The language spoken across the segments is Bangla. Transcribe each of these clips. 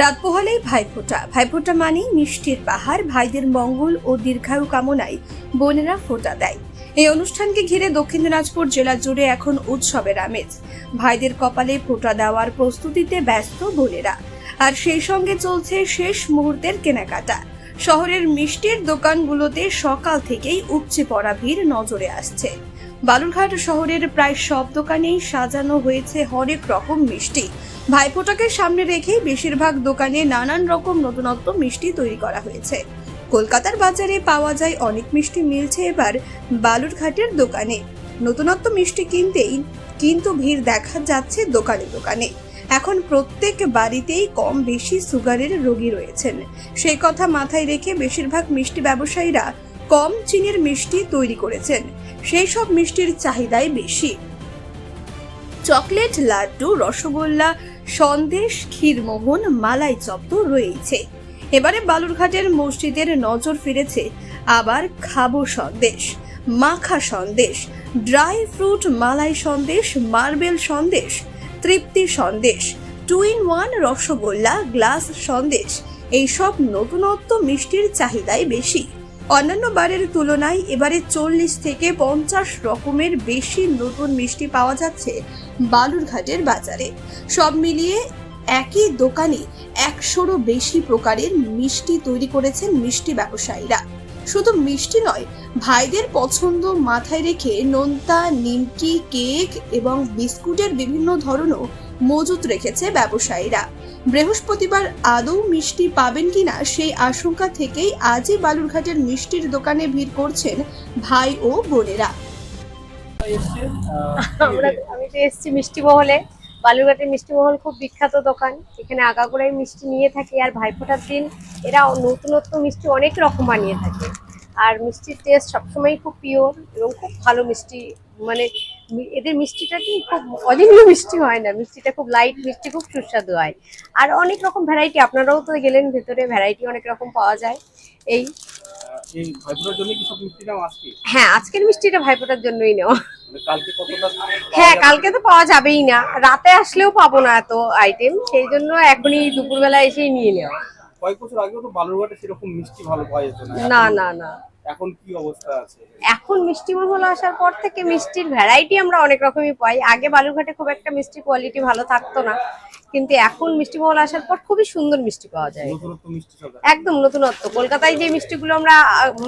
রাত পোহালেই ভাইফোঁটা। ভাইফোঁটা মানেই মিষ্টির পাহাড়, ভাইদের মঙ্গল ও দীর্ঘায়ু কামনায় বোনেরা ফোঁটা দেয়। এই অনুষ্ঠানকে ঘিরে দক্ষিণ দিনাজপুর জেলা জুড়ে এখন উৎসবের আমেজ। ভাইদের কপালে ফোঁটা দেওয়ার প্রস্তুতিতে ব্যস্ত বোনেরা। আর সেই সঙ্গে চলছে শেষ মুহূর্তের কেনাকাটা। শহরের মিষ্টির দোকানগুলোতে সকাল থেকেই উপচে পড়া ভিড় নজরে আসছে। বালুরঘাট শহরের প্রায় সব দোকানেই সাজানো হয়েছে হরেক রকম মিষ্টি। ভাইফোঁটাকে সামনে রেখেই বেশিরভাগ দোকানে নানান রকম নতুনত্ব মিষ্টি তৈরি করা হয়েছে। কলকাতার বাজারে পাওয়া যায় অনেক মিষ্টি মিলছে এবার বালুরঘাটের দোকানে। নতুনত্ব মিষ্টি কিনতেই কিন্তু ভিড় দেখা যাচ্ছে দোকানে দোকানে। এখন প্রত্যেক বাড়িতেই কম বেশি সুগারের রোগী রয়েছেন। সেই কথা মাথায় রেখে বেশিরভাগ মিষ্টি ব্যবসায়ীরা কম চিনির মিষ্টি তৈরি করেছেন। সেই সব মিষ্টির চাহিদাই বেশি। চকলেট, লাড্ডু, রসগোল্লা, সন্দেশ ক্ষীরমোহন মালাই চপ তো রয়েছে এবারে বালুরঘাটের মসজিদের নজর ফিরেছে আবার খাব সন্দেশ, মাখা sandesh, dry fruit, malai sandesh, marble sandesh, Tripti sandesh, two in one rasgulla, glass sandesh, এইসব নতুনত্ব মিষ্টির চাহিদাই বেশি। অন্যান্য বারের তুলনায় এবারে চল্লিশ থেকে পঞ্চাশ রকমের বেশি নতুন মিষ্টি পাওয়া যাচ্ছে বালুরঘাটের বাজারে। সব মিলিয়ে একই দোকানে একশোরও বেশি প্রকারের মিষ্টি তৈরি করেছেন মিষ্টি ব্যবসায়ীরা। শুধু মিষ্টি নয়, ভাইদের পছন্দ মাথায় রেখে নোনতা, নিমকি, কেক এবং বিস্কুটের বিভিন্ন ধরনও মজুত রেখেছে ব্যবসায়ীরা। বৃহস্পতিবার আদৌ মিষ্টি পাবেন কিনা সেই আশঙ্কা থেকেই আজই বালুরঘাটের মিষ্টির দোকানে ভিড় করছেন ভাই ও বোনেরা। আমরা আমি তো এসেছি মিষ্টি মহলে। বালুরঘাটের মিষ্টি মহল খুব বিখ্যাত দোকান। এখানে আগাগোড়াই মিষ্টি নিয়ে থাকে আর ভাইফোঁটার দিন এরা নতুনত্ব মিষ্টি অনেক রকম বানিয়ে থাকে। আর মিষ্টির টেস্ট সবসময় খুব পিওর এবং খুব ভালো মিষ্টি মানে এদের মিষ্টিটা কি খুব অদিনীয় মিষ্টি হয় না, মিষ্টিটা খুব লাইট মিষ্টি খুব সুস্বাদু হয়। আর অনেক রকম ভ্যারাইটি আপনারাও তো গেলেন ভেতরে ভ্যারাইটি অনেক রকম পাওয়া যায়। এই এই ভাইফোঁটার জন্য কি সব মিষ্টি নাম আজকে? হ্যাঁ আজকের মিষ্টিটা ভাইফোঁটার জন্যই নেওয়া। মানে কালকে কতটা হ্যাঁ কালকে তো পাওয়া যাবেই না। রাতে আসলেও পাবো না এত আইটেম সেই জন্য এখনই দুপুরবেলা এসেই নিয়ে নেওয়া। কয়েক বছর আগেও তো বালুরঘাটে সেরকম মিষ্টি ভালো পাওয়া যেত না। না না না। এখন কি অবস্থা আছে? এখন মিষ্টি মহল আসার পর থেকে মিষ্টির ভ্যারাইটি আমরা অনেক রকমই পাই। আগে বালুরঘাটে খুব একটা মিষ্টি কোয়ালিটি ভালো থাকতো না। কিন্তু এখন মিষ্টি মহল আসার পর খুবই সুন্দর মিষ্টি পাওয়া যায়। একদম নতুনত্ব। কলকাতায় যে মিষ্টিগুলো আমরা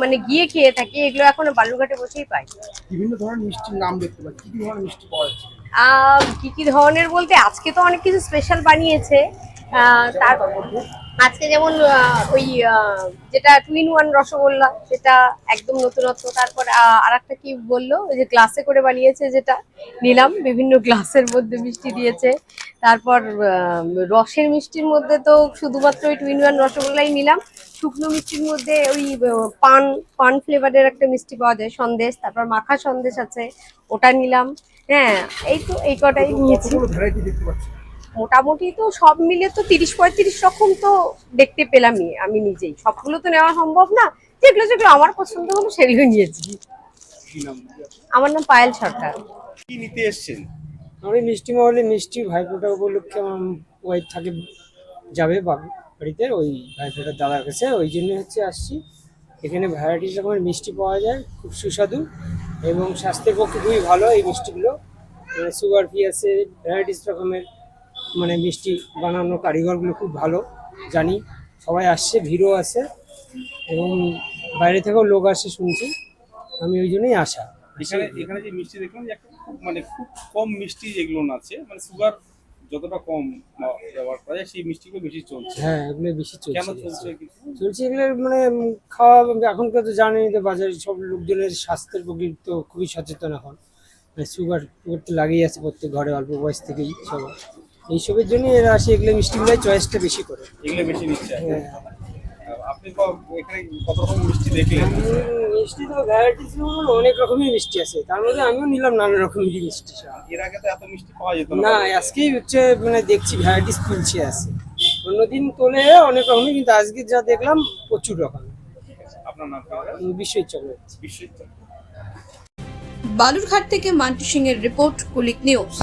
মানে গিয়ে খেয়ে থাকি এগুলো এখন বালুরঘাটে বসেই পাই। বিভিন্ন ধরনের মিষ্টির নাম দেখতে পাই কি কি ধরনের মিষ্টি পাওয়া যাচ্ছে? আহ, কি কি ধরনের বলতে আজকে তো অনেক কিছু স্পেশাল বানিয়েছে। তার আজকে যেমন ওই যেটা টুইন ওয়ান রসগোল্লা, সেটা একদম নতুনত্ব। তারপর আর একটা কি বলল? ওই যে গ্লাসে করে বানিয়েছে যেটা, নিলাম, বিভিন্ন গ্লাসের মধ্যে মিষ্টি দিয়েছে। তারপর রসের মিষ্টির মধ্যে তো শুধুমাত্র ওই টুইন ওয়ান রসগোল্লাই নিলাম। শুকনো মিষ্টির মধ্যে ওই পান পান ফ্লেভারের একটা মিষ্টি পাওয়া যায়, সন্দেশ। তারপর মাখা সন্দেশ আছে, ওটা নিলাম। হ্যাঁ এই তো, এই কটাই নিয়েছি। মোটামুটি তো সব মিলে তো তিরিশ পঁয়ত্রিশ রকম তো দেখতে পেলামই আমি নিজেই। সবগুলো তো নেওয়া সম্ভব না। যেগুলো যেগুলো আমার পছন্দ হলো সেগুলো নিয়েছি। আমার নাম পায়েল সরকার। কি নিতে এসেছেন? আমি মিষ্টি মহলে মিষ্টি ভাইফোঁটা উপলক্ষে আমার ওয়াইফ থাকে যাবে বাবু বাড়িতে ওই ভাইফোঁটার দাদার কাছে। ওই জন্য হচ্ছে আসছি। এখানে ভ্যারাইটিস রকমের মিষ্টি পাওয়া যায় খুব সুস্বাদু এবং স্বাস্থ্যের পক্ষে খুবই ভালো এই মিষ্টিগুলো। সুগার ফ্রি আছে ভ্যারাইটিস রকমের। মানে মিষ্টি বানানো কারিগরগুলো খুব ভালো জানি। সবাই আসছে ভিড়ও আছে। এবং বাইরে থেকেও লোক আসে শুনছি। আমি ওই জন্যই আসা। এখানে এখানে যে মিষ্টি দেখলাম যে একটা খুব মানে খুব কম মিষ্টি যেগুলো আছে মানে সুগার যতটা কম ব্যবহার করা যায় সেই মিষ্টিগুলো বেশি চলছে। হ্যাঁ এগুলো বেশি চলছে। কেন চলছে চলছে এগুলো মানে খাওয়া এখনকার তো জানেনই তো বাজারে সব লোকজনের স্বাস্থ্যের প্রতি তো খুবই সচেতন এখন। মানে সুগার তো লাগেই আছে প্রত্যেক ঘরে অল্প বয়স থেকেই সবার। এইসবের জন্য এরা আসে এগুলো মিষ্টিগুলোই চয়েসটা বেশি করে। এগুলো বেশি নিচ্ছে হ্যাঁ। আপনি এখানে কত রকম মিষ্টি দেখলেন? মিষ্টি তো ভ্যারাইটিস অনেক রকমের মিষ্টি আছে। তার মধ্যে আমিও নিলাম নানা রকমের মিষ্টি এর আগে তো এত মিষ্টি পাওয়া যেত না। আজকেই হচ্ছে মানে দেখছি ভ্যারাইটিস তুলছে আছে। অন্যদিন তোলে অনেক রকমের কিন্তু আজকে যা দেখলাম প্রচুর রকম। আপনার নাম বালুরঘাট থেকে মান্টি সিং এর রিপোর্ট কুলিক নিউজ।